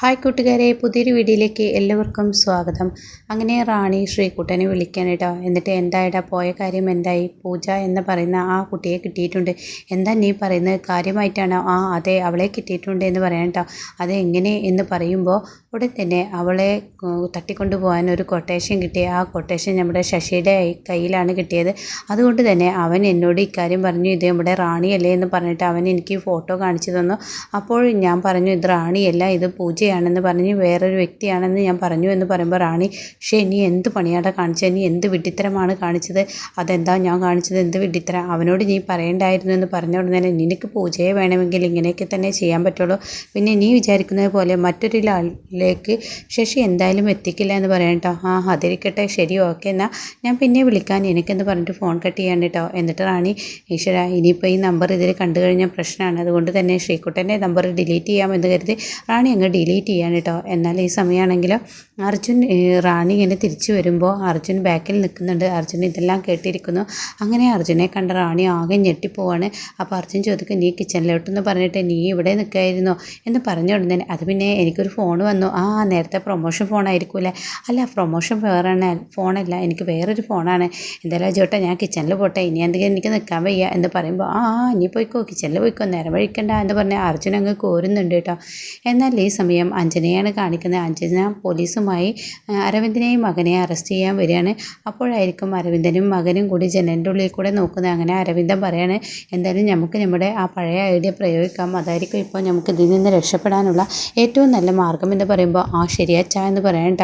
Hi കൂട്ടുകാരെ പുതിയൊരു വീഡിയോയിലേക്ക് എല്ലാവർക്കും സ്വാഗതം. അങ്ങനെ റാണി ശ്രീകുട്ടനെ വിളിക്കാനിട്ടോ എന്നിട്ട് എന്തായിടാ പോയ കാര്യം എന്തായി പൂജ എന്ന് പറയുന്ന ആ കുട്ടിയെ കിട്ടിയിട്ടുണ്ട്. എന്താ നീ പറയുന്നത്? കാര്യമായിട്ടാണോ? ആ അതെ അവളെ കിട്ടിയിട്ടുണ്ട് എന്ന് പറയാൻ കേട്ടോ അത് എങ്ങനെ എന്ന് പറയുമ്പോൾ ഉടൻ തന്നെ അവളെ തട്ടിക്കൊണ്ടു പോകാൻ ഒരു കൊട്ടേഷൻ കിട്ടി. ആ കൊട്ടേഷൻ നമ്മുടെ ശശിയുടെ കയ്യിലാണ് കിട്ടിയത്. അതുകൊണ്ട് തന്നെ അവൻ എന്നോട് ഇക്കാര്യം പറഞ്ഞു ഇത് നമ്മുടെ റാണിയല്ലേ എന്ന് പറഞ്ഞിട്ട് അവൻ എനിക്ക് ഫോട്ടോ കാണിച്ചു തന്നു. അപ്പോൾ ഞാൻ പറഞ്ഞു ഇത് റാണിയല്ല ഇത് പൂജ വ്യക്തിയാണെന്ന് പറഞ്ഞ് വേറൊരു വ്യക്തിയാണെന്ന് ഞാൻ പറഞ്ഞു എന്ന് പറയുമ്പോൾ റാണി പക്ഷേ നീ എന്ത് പണിയാടാ കാണിച്ചത് നീ എന്ത് വിഡ്ഢിത്തരമാണ് കാണിച്ചത്? അതെന്താ ഞാൻ കാണിച്ചത്? എന്ത് വിഡ്ഢിത്തരം? അവനോട് നീ പറയണ്ടായിരുന്നു എന്ന് പറഞ്ഞ ഉടനെ നിനക്ക് പൂജയെ വേണമെങ്കിൽ ഇങ്ങനെയൊക്കെ തന്നെ ചെയ്യാൻ പറ്റുള്ളൂ. പിന്നെ നീ വിചാരിക്കുന്നത് പോലെ മറ്റൊരാളിലേക്ക് ശശി എന്തായാലും എത്തിക്കില്ല എന്ന് പറയാം കേട്ടോ ആ അതിരിക്കട്ടെ. ശരി ഓക്കെ എന്നാൽ ഞാൻ പിന്നെ വിളിക്കാൻ എനിക്കെന്ന് പറഞ്ഞിട്ട് ഫോൺ കട്ട് ചെയ്യാൻ കേട്ടോ എന്നിട്ട് റാണി ഈശ്വര ഇനിയിപ്പോൾ ഈ നമ്പർ ഇതിൽ കണ്ടു കഴിഞ്ഞാൽ പ്രശ്നമാണ്. അതുകൊണ്ട് തന്നെ ശ്രീകുട്ടന്റെ നമ്പർ ഡിലീറ്റ് ചെയ്യാമെന്ന് കരുതി. റാണി അങ്ങ് ഡിലീറ്റ് ഡിലീറ്റ് ചെയ്യാൻ കേട്ടോ. എന്നാൽ ഈ സമയമാണെങ്കിൽ അർജുൻ റാണി ഇങ്ങനെ തിരിച്ചു വരുമ്പോൾ അർജുൻ ബാക്കിൽ നിൽക്കുന്നുണ്ട്. അർജുൻ ഇതെല്ലാം കേട്ടിരിക്കുന്നു. അങ്ങനെ അർജുനെ കണ്ട റാണി ആകെ ഞെട്ടിപ്പോവാണ്. അപ്പോൾ അർജുൻ ചോദിക്കും നീ കിച്ചണിലോട്ടെന്ന് പറഞ്ഞിട്ട് നീ ഇവിടെ നിൽക്കായിരുന്നു? എന്ന് പറഞ്ഞ ഉടനെ അത് പിന്നെ എനിക്കൊരു ഫോൺ വന്നു. ആ നേരത്തെ പ്രൊമോഷൻ ഫോണായിരിക്കൂലേ അല്ല പ്രൊമോഷൻ വേറെ ഫോണല്ല എനിക്ക് വേറൊരു ഫോണാണ്. എന്തായാലും ചേട്ടാ ഞാൻ കിച്ചണിൽ പോട്ടെ. ഇനി എന്തെങ്കിലും എനിക്ക് നിൽക്കാൻ വയ്യ എന്ന് പറയുമ്പോൾ ആ ഇനി പോയിക്കോ. കിച്ചണിൽ പോയിക്കോ. നേരം വഴിക്കണ്ട എന്ന് പറഞ്ഞാൽ അർജുൻ അങ്ങ് കോരുന്നുണ്ട് കേട്ടോ. എന്നാൽ ഈ സമയം സമയം അഞ്ജനയാണ് കാണിക്കുന്നത്. അഞ്ജന പോലീസുമായി അരവിന്ദനെയും മകനെ അറസ്റ്റ് ചെയ്യാൻ വരികയാണ്. അപ്പോഴായിരിക്കും അരവിന്ദനും മകനും കൂടി ജനലിന്റെ ഉള്ളിൽ കൂടെ നോക്കുന്നത്. അങ്ങനെ അരവിന്ദൻ പറയാണ് എന്തായാലും നമുക്ക് നമ്മുടെ ആ പഴയ ഐഡിയ പ്രയോഗിക്കാം. അതായിരിക്കും ഇപ്പോൾ നമുക്ക് ഇതിൽ നിന്ന് രക്ഷപ്പെടാനുള്ള ഏറ്റവും നല്ല മാർഗം എന്ന് പറയുമ്പോൾ ആ ശരിയച്ച എന്ന് പറയണ്ട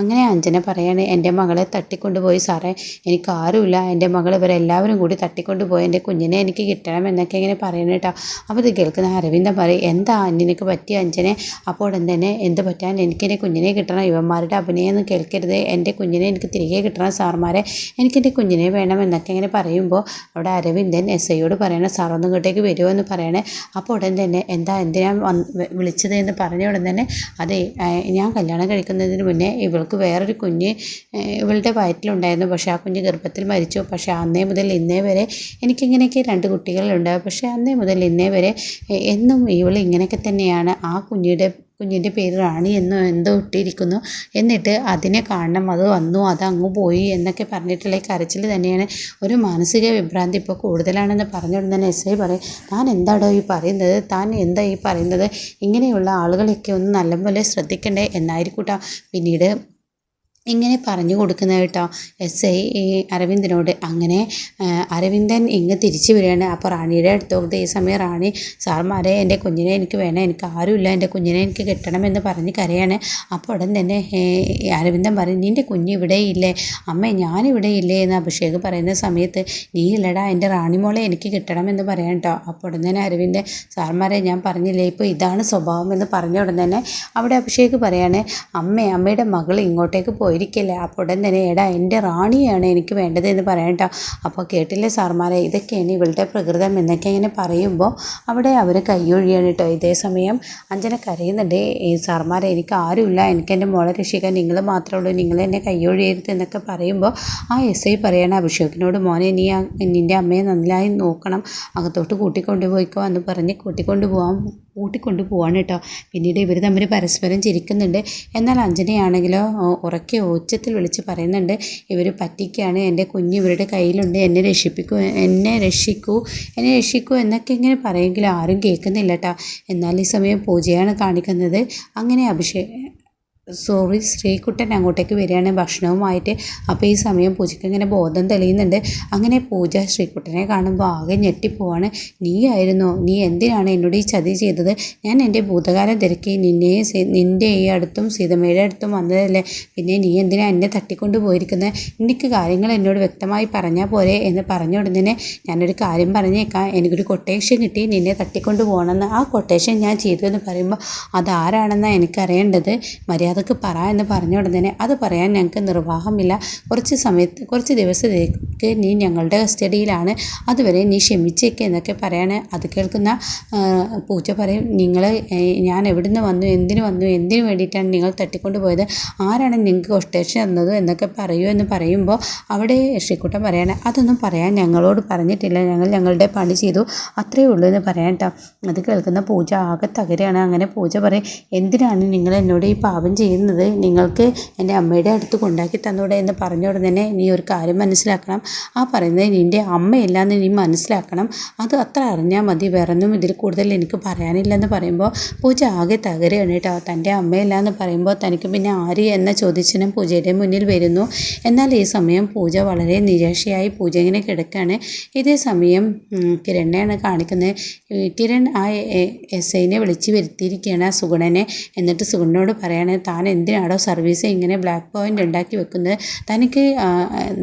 അങ്ങനെ അഞ്ജന പറയാണ് എന്റെ മകളെ തട്ടിക്കൊണ്ടുപോയി സാറേ എനിക്ക് ആരുമില്ല. എന്റെ മകൾ ഇവരെല്ലാവരും കൂടി തട്ടിക്കൊണ്ടുപോയി. എന്റെ കുഞ്ഞിനെ എനിക്ക് കിട്ടണം എന്നൊക്കെ ഇങ്ങനെ പറയണ കേട്ടോ. അപ്പോൾ ഇത് കേൾക്കുന്ന അരവിന്ദൻ പറയും എന്താ അന്യനക്ക് പറ്റിയ അഞ്ജനെ? അപ്പോൾ ഉടൻ തന്നെ എന്ത് പറ്റാൻ? എനിക്ക് എനിക്കെന്റെ കുഞ്ഞിനെ കിട്ടണം. ഇവന്മാരുടെ അഭിനയം കേൾക്കരുത്. എന്റെ കുഞ്ഞിനെ എനിക്ക് തിരികെ കിട്ടണം സാർമാരെ. എനിക്കെന്റെ കുഞ്ഞിനെ വേണം എന്നൊക്കെ ഇങ്ങനെ പറയുമ്പോൾ അവിടെ അരവിന്ദൻ എസ് ഐയോട് പറയണേ സാർ ഒന്നും ഇങ്ങോട്ടേക്ക് വരുമോ എന്ന് പറയണേ. അപ്പോൾ ഉടൻ തന്നെ എന്താ എന്തിനാ വിളിച്ചത് എന്ന് പറഞ്ഞ ഉടൻ തന്നെ അതെ ഞാൻ കല്യാണം കഴിക്കുന്നതിന് മുന്നേ ഇവൾ അവൾക്ക് വേറൊരു കുഞ്ഞ് ഇവളുടെ വയറ്റിലുണ്ടായിരുന്നു. പക്ഷേ ആ കുഞ്ഞ് ഗർഭത്തിൽ മരിച്ചു. പക്ഷേ അന്നേ മുതൽ ഇന്നേ വരെ എനിക്കിങ്ങനെയൊക്കെ രണ്ട് കുട്ടികളുണ്ട്. പക്ഷേ അന്നേ മുതൽ ഇന്നേ വരെ എന്നും ഇവൾ ഇങ്ങനെയൊക്കെ തന്നെയാണ്. ആ കുഞ്ഞിയുടെ കുഞ്ഞിന്റെ പേര് റാണി എന്നോ എന്തോ ഇട്ടിരിക്കുന്നു. എന്നിട്ട് അതിനെ കാണണം. അത് വന്നു അത് അങ്ങ് പോയി എന്നൊക്കെ പറഞ്ഞിട്ടുള്ള കരച്ചിൽ തന്നെയാണ്. ഒരു മാനസിക വിഭ്രാന്തി ഇപ്പോൾ കൂടുതലാണെന്ന് പറഞ്ഞുകൊണ്ട് തന്നെ എസ് ഐ പറയും താൻ എന്താടോ ഈ പറയുന്നത്? താൻ എന്താ ഈ പറയുന്നത്? ഇങ്ങനെയുള്ള ആളുകളൊക്കെ ഒന്ന് നല്ലപോലെ ശ്രദ്ധിക്കണ്ടേ? എന്നായിരിക്കൂട്ടാ പിന്നീട് ഇങ്ങനെ പറഞ്ഞു കൊടുക്കുന്നത് കേട്ടോ. എസ് ഐ അരവിന്ദനോട് അങ്ങനെ അരവിന്ദൻ ഇങ്ങ് തിരിച്ചു വരികയാണ്. അപ്പോൾ റാണിയുടെ അടുത്തോട്ട് ഈ സമയം റാണി സാർമാരെ എന്റെ കുഞ്ഞിനെ എനിക്ക് വേണം. എനിക്ക് ആരുമില്ല. എന്റെ കുഞ്ഞിനെ എനിക്ക് കിട്ടണമെന്ന് പറഞ്ഞ് കരയാണ്. അപ്പോൾ ഉടൻ തന്നെ അരവിന്ദൻ പറയും നിന്റെ കുഞ്ഞ് ഇവിടെ ഇല്ലേ? അമ്മ ഞാനിവിടെ ഇല്ലേ? എന്ന് അഭിഷേക് പറയുന്ന സമയത്ത് നീ ഇല്ലടാ എന്റെ റാണിമോളെ എനിക്ക് കിട്ടണമെന്ന് പറയാം കേട്ടോ അപ്പോൾ ഉടൻ തന്നെ അരവിന്ദൻ സാർമാരെ ഞാൻ പറഞ്ഞില്ലേ? ഇപ്പോൾ ഇതാണ് സ്വഭാവം എന്ന് പറഞ്ഞ ഉടൻ തന്നെ അവിടെ അഭിഷേക് പറയാണ് അമ്മ അമ്മയുടെ മകൾ ഇങ്ങോട്ടേക്ക് പോയി. ഒരിക്കലേ അപ്പോൾ ഉടൻ തന്നെ എടാ എന്റെ റാണിയാണ് എനിക്ക് വേണ്ടത് എന്ന് പറയട്ടോ അപ്പോൾ കേട്ടില്ലേ സാർമാരെ ഇതൊക്കെയാണ് ഇവളുടെ പ്രകൃതം എന്നൊക്കെ ഇങ്ങനെ പറയുമ്പോൾ അവിടെ അവർ കൈയൊഴിയാണ് കേട്ടോ ഇതേ സമയം അഞ്ജന കരയുന്നുണ്ട് സാർമാരെ എനിക്ക് ആരുമില്ല. എനിക്ക് എന്റെ മോളെ രക്ഷിക്കാൻ നിങ്ങൾ മാത്രമേ ഉള്ളൂ. നിങ്ങൾ എന്നെ കൈയൊഴിയരുത് എന്നൊക്കെ പറയുമ്പോൾ ആ എസ് ഐ പറയണ അഭിഷേകിനോട് മോനെ നീ നിന്റെ അമ്മയെ നന്നായി നോക്കണം. അകത്തോട്ട് കൂട്ടിക്കൊണ്ടുപോയിക്കോ എന്ന് പറഞ്ഞ് കൂട്ടിക്കൊണ്ടുപോകാൻ കൂട്ടിക്കൊണ്ട് പോവാണ് കേട്ടോ. പിന്നീട് ഇവർ തമ്മിൽ പരസ്പരം ചിരിക്കുന്നുണ്ട്. എന്നാൽ അഞ്ജനയാണെങ്കിലോ ഉറക്കെ ഉച്ചത്തിൽ വിളിച്ച് പറയുന്നുണ്ട് ഇവർ പറ്റിക്കുകയാണ് എന്റെ കുഞ്ഞ് ഇവരുടെ കയ്യിലുണ്ട് എന്നെ രക്ഷിപ്പിക്കൂ എന്നെ രക്ഷിക്കൂ എന്നെ രക്ഷിക്കൂ എന്നൊക്കെ ഇങ്ങനെ പറയുമെങ്കിലും ആരും കേൾക്കുന്നില്ല കേട്ടോ. എന്നാൽ ഈ സമയം പൂജയാണ് കാണിക്കുന്നത്. അങ്ങനെ അഭിഷേക് സോറി ശ്രീകുട്ടൻ അങ്ങോട്ടേക്ക് വരികയാണ്. ഭക്ഷണവുമായിട്ട് അപ്പോൾ ഈ സമയം പൂജയ്ക്ക് ഇങ്ങനെ ബോധം തെളിയുന്നുണ്ട്. അങ്ങനെ പൂജ ശ്രീകുട്ടനെ കാണുമ്പോൾ ആകെ ഞെട്ടിപ്പോവാണ്. നീ ആയിരുന്നോ? നീ എന്തിനാണ് എന്നോട് ഈ ചതി ചെയ്തത്? ഞാൻ എന്റെ ഭൂതകാലം തിരക്കി നിന്നെയും നിന്റെ ഈ അടുത്തും സീതമ്മയുടെ അടുത്തും വന്നതല്ലേ? പിന്നെ നീ എന്തിനാ എന്നെ തട്ടിക്കൊണ്ട് പോയിരിക്കുന്നത് എനിക്ക് കാര്യങ്ങൾ എന്നോട് വ്യക്തമായി പറഞ്ഞാൽ പോരെ എന്ന് പറഞ്ഞ ഞാനൊരു കാര്യം പറഞ്ഞേക്കാം. എനിക്കൊരു കൊട്ടേഷൻ കിട്ടി. നിന്നെ തട്ടിക്കൊണ്ട് പോകണമെന്ന് ആ കൊട്ടേഷൻ ഞാൻ ചെയ്തു എന്ന് പറയുമ്പോൾ അതാരാണെന്നാണ് എനിക്കറിയേണ്ടത്? മര്യാദ അതൊക്കെ പറ എന്ന് പറഞ്ഞ ഉടനെ അത് പറയാൻ ഞങ്ങൾക്ക് നിർവാഹമില്ല. കുറച്ച് സമയത്ത് കുറച്ച് ദിവസത്തേക്ക് നീ ഞങ്ങളുടെ കസ്റ്റഡിയിലാണ്. അതുവരെ നീ ക്ഷമിച്ചേക്ക് എന്നൊക്കെ പറയാണ്. അത് കേൾക്കുന്ന പൂച്ച പറയും നിങ്ങൾ ഞാൻ എവിടുന്ന് വന്നു? എന്തിനു വന്നു? എന്തിനു വേണ്ടിയിട്ടാണ് നിങ്ങൾ തട്ടിക്കൊണ്ട് പോയത് ആരാണ് നിങ്ങൾക്ക് കൊസ്റ്റേഷൻ തന്നത്? എന്നൊക്കെ പറയൂ എന്ന് പറയുമ്പോൾ അവിടെ ശ്രീക്കുട്ടൻ പറയാണ് അതൊന്നും പറയാൻ ഞങ്ങളോട് പറഞ്ഞിട്ടില്ല. ഞങ്ങൾ ഞങ്ങളുടെ പണി ചെയ്തു. അത്രയേ ഉള്ളൂ എന്ന് പറയാൻ കേട്ടോ അത് കേൾക്കുന്ന പൂജ ആകെ തകരാണ്. അങ്ങനെ പൂജ പറയും എന്തിനാണ് നിങ്ങൾ എന്നോട് ഈ പാപം ചെയ്യുന്നത് നിങ്ങൾക്ക് എന്റെ അമ്മയുടെ അടുത്ത് കൊണ്ടാക്കി തന്നൂടെ എന്ന് പറഞ്ഞ ഉടനെ നീ ഒരു കാര്യം മനസ്സിലാക്കണം. ആ പറയുന്നത് നിന്റെ അമ്മയല്ലാന്ന് നീ മനസ്സിലാക്കണം. അത് അത്ര അറിഞ്ഞാൽ മതി. വേറൊന്നും ഇതിൽ കൂടുതൽ എനിക്ക് പറയാനില്ലെന്ന് പറയുമ്പോൾ പൂജ ആകെ തകരുകയാണ് കേട്ടോ. തന്റെ അമ്മയല്ല എന്ന് പറയുമ്പോൾ തനിക്ക് പിന്നെ ആര് എന്ന ചോദ്യചിഹ്നം പൂജയുടെ മുന്നിൽ വരുന്നു. എന്നാൽ ഈ സമയം പൂജ വളരെ നിരാശയായി പൂജ ഇങ്ങനെ കിടക്കുകയാണ്. ഇതേ സമയം കിരണിനെയാണ് കാണിക്കുന്നത്. കിരൺ ആ എസ് ഐനെ വിളിച്ച് വരുത്തിയിരിക്കുകയാണ് സുഗുണനെ. എന്നിട്ട് സുഗുണനോട് പറയാണ് താൻ എന്തിനാണോ സർവീസ് ഇങ്ങനെ ബ്ലാക്ക് പോയിന്റ് ഉണ്ടാക്കി വെക്കുന്നത്? തനിക്ക്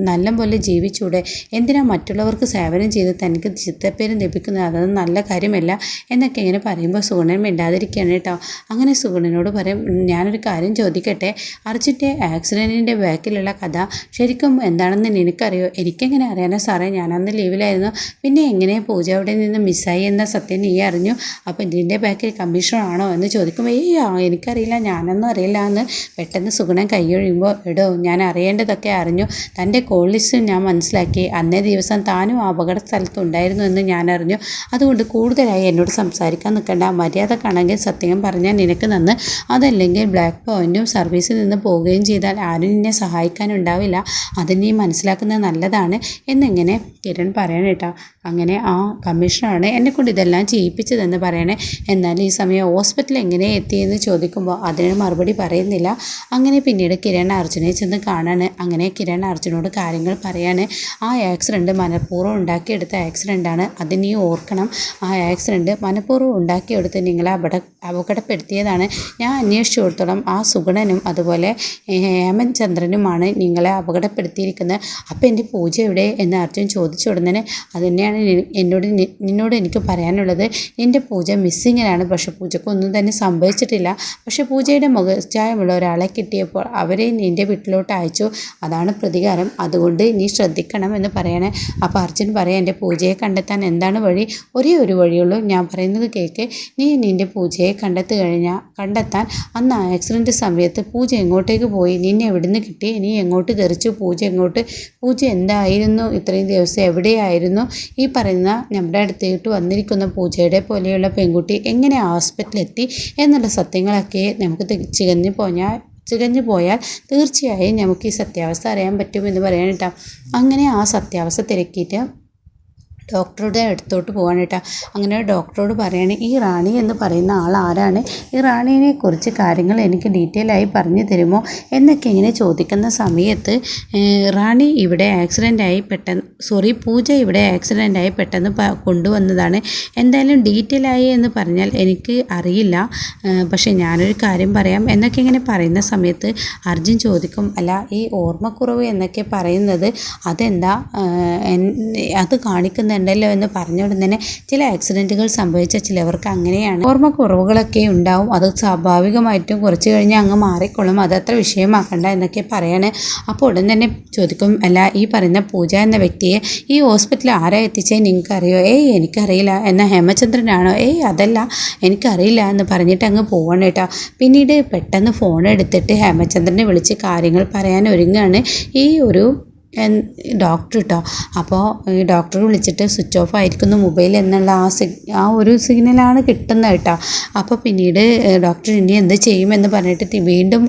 നല്ല പോലെ ജീവിച്ചൂടെ? എന്തിനാ മറ്റുള്ളവർക്ക് സേവനം ചെയ്ത് തനിക്ക് ചിത്തപ്പേരും ലഭിക്കുന്നത്? അതൊന്നും നല്ല കാര്യമല്ല എന്നൊക്കെ ഇങ്ങനെ പറയുമ്പോൾ സുഗുണൻ മിണ്ടാതിരിക്കുകയാണ് കേട്ടോ. അങ്ങനെ സുഗുണനോട് പറയും "ഉം, ഞാനൊരു കാര്യം ചോദിക്കട്ടെ? അർജുന്റെ ആക്സിഡന്റിന്റെ ബാക്കിലുള്ള കഥ ശരിക്കും എന്താണെന്ന് നിനക്കറിയോ? എനിക്കെങ്ങനെ അറിയാനോ സാറേ? ഞാനന്ന് ലീവിലായിരുന്നു. പിന്നെ എങ്ങനെ പൂജ അവിടെ നിന്ന് മിസ്സായി എന്ന സത്യം നീ അറിഞ്ഞു? അപ്പോൾ ഇതിന്റെ ബാക്കിൽ കമ്മീഷനാണോ എന്ന് ചോദിക്കുമ്പോൾ ഏയ് എനിക്കറിയില്ല. ഞാനൊന്നും അറിയില്ല. എന്ന് പെട്ടെന്ന് സുഗുണൻ കൈയൊഴിയുമ്പോൾ എടോ ഞാൻ അറിയേണ്ടതൊക്കെ അറിഞ്ഞു. തന്റെ കോളിസ് ഞാൻ മനസ്സിലാക്കി. അന്നേ ദിവസം താനും അപകട സ്ഥലത്തുണ്ടായിരുന്നു എന്ന് ഞാൻ അറിഞ്ഞു. അതുകൊണ്ട് കൂടുതലായി എന്നോട് സംസാരിക്കാൻ നിൽക്കേണ്ട. മര്യാദ മര്യാദക്കാണെങ്കിൽ സത്യം പറഞ്ഞാൽ നിനക്ക് നന്ന് അതല്ലെങ്കിൽ ബ്ലാക്ക് പോയിന്റും സർവീസിൽ നിന്ന് പോവുകയും ചെയ്താൽ ആരും നിന്നെ സഹായിക്കാനുണ്ടാവില്ല അത് നീ മനസ്സിലാക്കുന്നത് നല്ലതാണ് എന്നിങ്ങനെ കിരൺ പറയണം കേട്ടോ അങ്ങനെ ആ കമ്മീഷണറാണ് എന്നെക്കൊണ്ട് ഇതെല്ലാം ചെയ്യിപ്പിച്ചതെന്ന് പറയണേ. എന്നാൽ ഈ സമയം ഹോസ്പിറ്റലിൽ എങ്ങനെ എത്തിയെന്ന് ചോദിക്കുമ്പോൾ അതിന് മറുപടി പറയുന്നില്ല. അങ്ങനെ പിന്നീട് കിരൺ അർജുനെ ചെന്ന് കാണാണ്. അങ്ങനെ കിരൺ അർജുനോട് കാര്യങ്ങൾ പറയാണ്. ആ ആക്സിഡന്റ് മനഃപൂർവം ഉണ്ടാക്കിയെടുത്ത ആക്സിഡന്റാണ് അത് നീ ഓർക്കണം. ആ ആക്സിഡന്റ് മനഃപൂർവം ഉണ്ടാക്കിയെടുത്ത് നിങ്ങളെ അപകട അപകടപ്പെടുത്തിയതാണ്. ഞാൻ അന്വേഷിച്ചിടത്തോളം ആ സുഗണനും അതുപോലെ ഹേമൻ ചന്ദ്രനുമാണ് നിങ്ങളെ അപകടപ്പെടുത്തിയിരിക്കുന്നത്. അപ്പോൾ എന്റെ പൂജ എവിടെ? എന്ന് അർജുൻ ചോദിച്ചു ഉടനെ അത് തന്നെയാണ് എന്നോട് നിന്നോട് എനിക്ക് പറയാനുള്ളത്. എന്റെ പൂജ മിസ്സിങ്ങിലാണ് പക്ഷേ പൂജയ്ക്ക് ഒന്നും തന്നെ സംഭവിച്ചിട്ടില്ല. പക്ഷേ പൂജയുടെ മുഖച്ഛായമുള്ള ഒരാളെ കിട്ടിയപ്പോൾ അവരെ നിന്റെ വീട്ടിലോട്ട് അയച്ചു. അതാണ് പ്രതികാരം. അതുകൊണ്ട് നീ ശ്രദ്ധിക്കണം എന്ന് പറയണേ. അപ്പോൾ അർജുൻ പറയാം എന്റെ പൂജയെ കണ്ടെത്താൻ എന്താണ് വഴി? ഒരേ ഒരു വഴിയുള്ളൂ. ഞാൻ പറയുന്നത് കേൾക്ക് നീ നിന്റെ പൂജയെ കണ്ടെത്തി കഴിഞ്ഞാൽ കണ്ടെത്താൻ അന്ന് ആക്സിഡന്റ് സമയത്ത് പൂജ എങ്ങോട്ടേക്ക് പോയി? നിന്നെ എവിടുന്ന് കിട്ടി? നീ എങ്ങോട്ട് തെറിച്ചു? പൂജ എങ്ങോട്ട്? പൂജ എന്തായിരുന്നു? ഇത്രയും ദിവസം എവിടെയായിരുന്നു? ഈ പറയുന്ന നമ്മുടെ അടുത്തേക്ക് വന്നിരിക്കുന്ന പൂജയുടെ പോലെയുള്ള പെൺകുട്ടി എങ്ങനെ ഹോസ്പിറ്റലിലെത്തി എന്നുള്ള സത്യങ്ങളൊക്കെ നമുക്ക് തി- ചികഞ്ഞു പോയാൽ ചികഞ്ഞു പോയാൽ തീർച്ചയായും നമുക്ക് ഈ സത്യാവസ്ഥ അറിയാൻ പറ്റുമെന്ന് പറയാൻ കേട്ടോ. അങ്ങനെ ആ സത്യാവസ്ഥ തിരക്കിയിട്ട് ഡോക്ടറുടെ അടുത്തോട്ട് പോവാണ് കേട്ടോ. അങ്ങനെ ഡോക്ടറോട് പറയാണ് ഈ റാണി എന്ന് പറയുന്ന ആൾ ആരാണ്? ഈ റാണീനെ കുറിച്ച് കാര്യങ്ങൾ എനിക്ക് ഡീറ്റെയിൽ ആയി പറഞ്ഞു തരുമോ? എന്നൊക്കെ ഇങ്ങനെ ചോദിക്കുന്ന സമയത്ത് റാണി ഇവിടെ ആക്സിഡന്റ് ആയി പെട്ടെന്ന് സോറി പൂജ ഇവിടെ ആക്സിഡന്റ് ആയി പെട്ടെന്ന് കൊണ്ടുവന്നതാണ്. എന്തായാലും ഡീറ്റെയിൽ ആയി എന്ന് പറഞ്ഞാൽ എനിക്ക് അറിയില്ല. പക്ഷെ ഞാനൊരു കാര്യം പറയാം എന്നൊക്കെ ഇങ്ങനെ പറയുന്ന സമയത്ത് അർജുൻ ചോദിക്കും അല്ല ഈ ഓർമ്മക്കുറവ് എന്നൊക്കെ പറയുന്നത് അതെന്താ? അത് എൻ- അത് എന്ന് പറഞ്ഞുകൊണ്ട് തന്നെ ചില ആക്സിഡന്റുകൾ സംഭവിച്ച ചിലവർക്ക് അങ്ങനെയാണ്. ഓർമ്മക്കുറവുകളൊക്കെ ഉണ്ടാവും. അത് സ്വാഭാവികമായിട്ടും കുറച്ച് കഴിഞ്ഞ് അങ്ങ് മാറിക്കൊള്ളും. അതത്ര വിഷയമാക്കണ്ട എന്നൊക്കെ പറയാണ്. അപ്പോൾ ഉടൻ തന്നെ ചോദിക്കും അല്ല ഈ പറയുന്ന പൂജ എന്ന വ്യക്തിയെ ഈ ഹോസ്പിറ്റലിൽ ആരാ എത്തിച്ചേ? നിങ്ങൾക്കറിയോ? ഏയ് എനിക്കറിയില്ല. എന്ന ഹേമചന്ദ്രനാണോ? ഏയ് അതല്ല. എനിക്കറിയില്ല എന്ന് പറഞ്ഞിട്ട് അങ്ങ് പോവാണ് കേട്ടോ. പിന്നീട് പെട്ടെന്ന് ഫോൺ എടുത്തിട്ട് ഹേമചന്ദ്രനെ വിളിച്ച് കാര്യങ്ങൾ പറയാൻ ഒരുങ്ങാണ്. ഈ ഒരു ഡോക്ടർ കേട്ടോ അപ്പോൾ ഈ ഡോക്ടർ വിളിച്ചിട്ട് സ്വിച്ച് ഓഫ് ആയിരിക്കുന്നു മൊബൈൽ എന്നുള്ള ആ സിഗ് ആ ഒരു സിഗ്നലാണ് കിട്ടുന്നത് കേട്ടോ. അപ്പോൾ പിന്നീട് ഡോക്ടർ ഇനി എന്ത് ചെയ്യുമെന്ന് പറഞ്ഞിട്ട് വീണ്ടും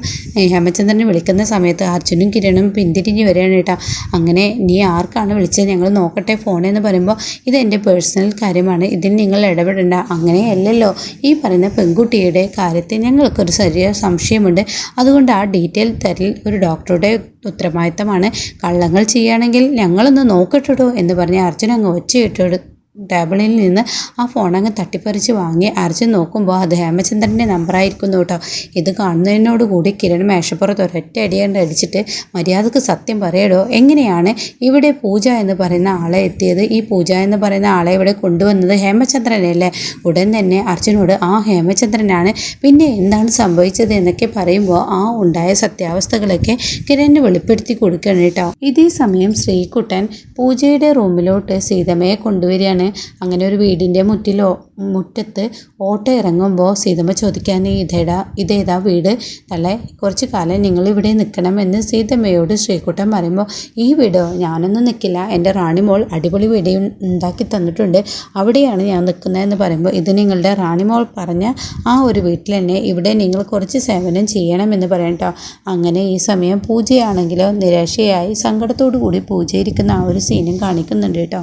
ഹേമചന്ദ്രനെ വിളിക്കുന്ന സമയത്ത് അർജുനും കിരണും പിന്തിരിഞ്ഞ് വരികയാണ് കേട്ടോ. അങ്ങനെ നീ ആർക്കാണ് വിളിച്ചത്? ഞങ്ങൾ നോക്കട്ടെ ഫോണെന്ന് പറയുമ്പോൾ ഇത് എന്റെ പേഴ്സണൽ കാര്യമാണ്. ഇതിന് നിങ്ങൾ ഇടപെടേണ്ട. അങ്ങനെയല്ലല്ലോ ഈ പറയുന്ന പെൺകുട്ടിയുടെ കാര്യത്തിൽ ഞങ്ങൾക്കൊരു ചെറിയ സംശയമുണ്ട്. അതുകൊണ്ട് ആ ഡീറ്റെയിൽ തരൽ ഒരു ഡോക്ടറുടെ ഉത്തരവാദിത്തമാണ്. കള്ളങ്ങൾ ചെയ്യുകയാണെങ്കിൽ ഞങ്ങളൊന്ന് നോക്കട്ടെടോ എന്ന് പറഞ്ഞ് അർജുൻ അങ്ങ് ഒച്ചയിട്ട് ടേബിളിൽ നിന്ന് ആ ഫോൺ അങ്ങ് തട്ടിപ്പറിച്ച് വാങ്ങി അരച്ച് നോക്കുമ്പോൾ അത് ഹേമചന്ദ്രന്റെ നമ്പറായിരിക്കുന്നു കേട്ടോ ഇത് കാണുന്നതിനോടുകൂടി കിരൺ മേശപ്പുറത്ത് ഒരൊറ്റ അടിയണ്ട് അടിച്ചിട്ട് മര്യാദയ്ക്ക് സത്യം പറയടോ എങ്ങനെയാണ് ഇവിടെ പൂജ എന്ന് പറയുന്ന ആളെ എത്തിയത്? ഈ പൂജ എന്ന് പറയുന്ന ആളെ ഇവിടെ കൊണ്ടുവന്നത് ഹേമചന്ദ്രനല്ലേ ഉടൻ തന്നെ അർജുനോട് ആ ഹേമചന്ദ്രനാണ്. പിന്നെ എന്താണ് സംഭവിച്ചത്? എന്നൊക്കെ പറയുമ്പോൾ ആ ഉണ്ടായ സത്യാവസ്ഥകളൊക്കെ കിരണിന് വെളിപ്പെടുത്തി കൊടുക്കണം കേട്ടോ ഇതേ സമയം ശ്രീകുട്ടൻ പൂജയുടെ റൂമിലോട്ട് സീതമ്മയെ കൊണ്ടുവരികയാണ്. അങ്ങനെ ഒരു വീടിന്റെ മുറ്റിലോ മുറ്റത്ത് ഓട്ടോ ഇറങ്ങുമ്പോൾ സീതമ്മ ചോദിക്കാൻ ഇതേടാ ഇതേതാ വീട്? തള്ളെ കുറച്ച് കാലം നിങ്ങൾ ഇവിടെ നിൽക്കണമെന്ന് സീതമ്മയോട് ശ്രീകുട്ടൻ പറയുമ്പോൾ ഈ വീടോ? ഞാനൊന്നും നിൽക്കില്ല എന്റെ റാണിമോൾ അടിപൊളി വീട് ഉണ്ടാക്കി തന്നിട്ടുണ്ട്. അവിടെയാണ് ഞാൻ നിൽക്കുന്നതെന്ന് പറയുമ്പോൾ ഇത് നിങ്ങളുടെ റാണിമോൾ പറഞ്ഞ ആ ഒരു വീട്ടിൽ തന്നെ ഇവിടെ നിങ്ങൾ കുറച്ച് സേവനം ചെയ്യണമെന്ന് പറയാം കേട്ടോ അങ്ങനെ ഈ സമയം പൂജയാണെങ്കിലോ നിരാശയായി സങ്കടത്തോടു കൂടി പൂജയിരിക്കുന്ന ആ ഒരു സീനും കാണിക്കുന്നുണ്ട് കേട്ടോ.